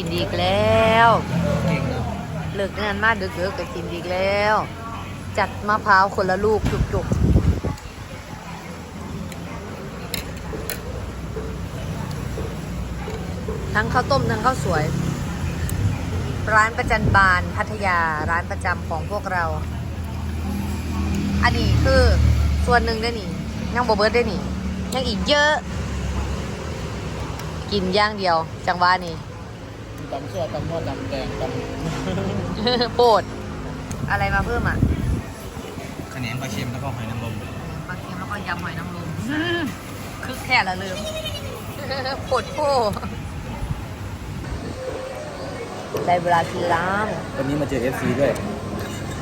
กินอีกแล้วเก่งเนาะเลิกงานมาดึกๆก็กินอีกแล้ว จัดมะพร้าวคนละลูกจุกๆทั้งข้าวต้มทั้งข้าวสวย ร้านประจันบานพัทยาร้านประจำของพวกเรา อันนี้คือส่วนหนึ่งได้หนี่ยังบเบิร์ดได้หนี่ยังอีกเยอะ กินย่างเดียว จังหวะนี่ ตำซั่วตำนวดตำแดงตโปรดอะไรมาเพิ่มอะำขนงปลาเค็มแล้วก็หอยนางรมปลาเค็มแล้วก็ยำหอยนางรมคึกแค่ละลืมปวดโพได้เวลากินล้างวันนี้มาเจอ FC ด้วย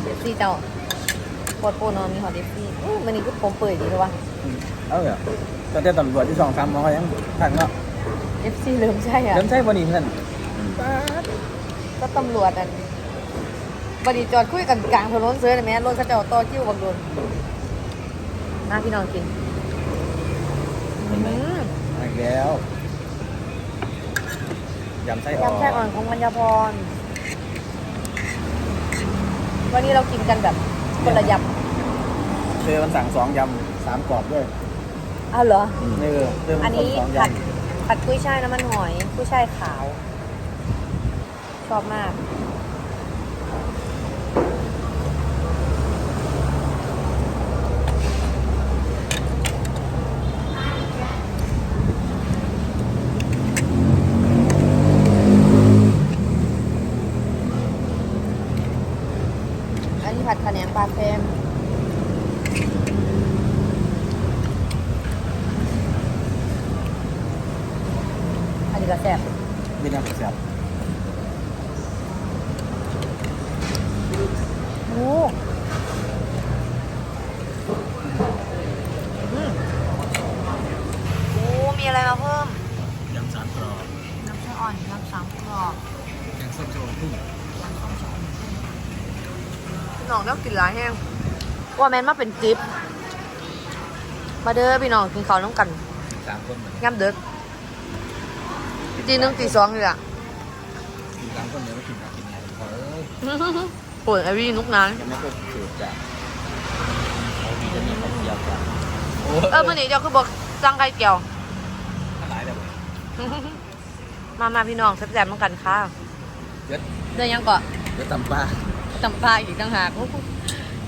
เดฟซี่เจ้าปวดโพนอนมีหอเดฟซี่อู้มันนี่ก็ผมเปิดดีเลยวะเอ้าเหรอตอนเต้ตำรวจที่สองสามมอเขายังทันเนาะเดฟซี่ลืมใช่อะ เริ่มใช่วันนี้เพื่อน ก็ตำรวจอะบดีจอดคุยกันกลางถนนเสือเลยแม่รถเขาเจ้าต่อคิ้วบังโดนน้าพี่น้องกินอืมมาอีกแล้วยำไส้อ่อนยำแช่อ่อนของมัญญาพร วันนี้เรากินกันแบบคนละยเธอมันสั่งสองยำสามกรอบด้วยำอ้าวเหรอ เออเธอมัอันนคนนี้สองยผัดผัดกุ้ยช่ายน้ำมันหอยกุ้ยช่ายขาว ชอบมาก อันนี้ผัดขะแหนงปลาเค็มอันนี้ก็แซ่บำเป็นยำแซ่บ โอ้อืมโอ้ มีอะไรมาเพิ่มยำสามกรอบน้ำเชื่ออ่อนน้ำสามกรอบแกงส้มโชว์กุ้งน้ำส้มสองพี่น้องต้องกินหลายแห้งว่าแมนมาเป็นจิ๊บมาเด้อพี่น้องกินข้าวน้ำกันสามคนเหมือนย่ำเด็กตีหนึ่งตีสองเลยอะกินสามคนเดี๋ยวไม่กินกับกินไงเออปวดไอวี่นุกนั้นยังไม่ก็สืบจากเขามีจะมีคนเดียวกันโอ้เออมื่อนี้เจ้าคือบอกสั่งไข่เจียวหลายแล้ว มามาพี่น้องแซ่บๆน้ำกันค่ะเดี๋ยวเดินยังเกาะเดี๋ยวตำปลาตำปลาอีกต่างหากโ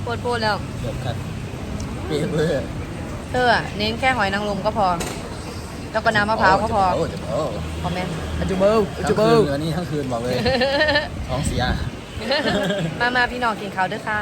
คตรโคตรแล้วเดี๋ยวกันเปรี้ยวเลยเธออะเน้นแค่หอยนางรมก็พอ แล้วก็น้ำมะพร้าวก็พอโจะโอ้พอแม่นจูเบิลจูเบิลอันนี้ทั้งคืนบอกเลยท้องเสีย มามาพี่น้องกินข้าวเด้วยค่ะ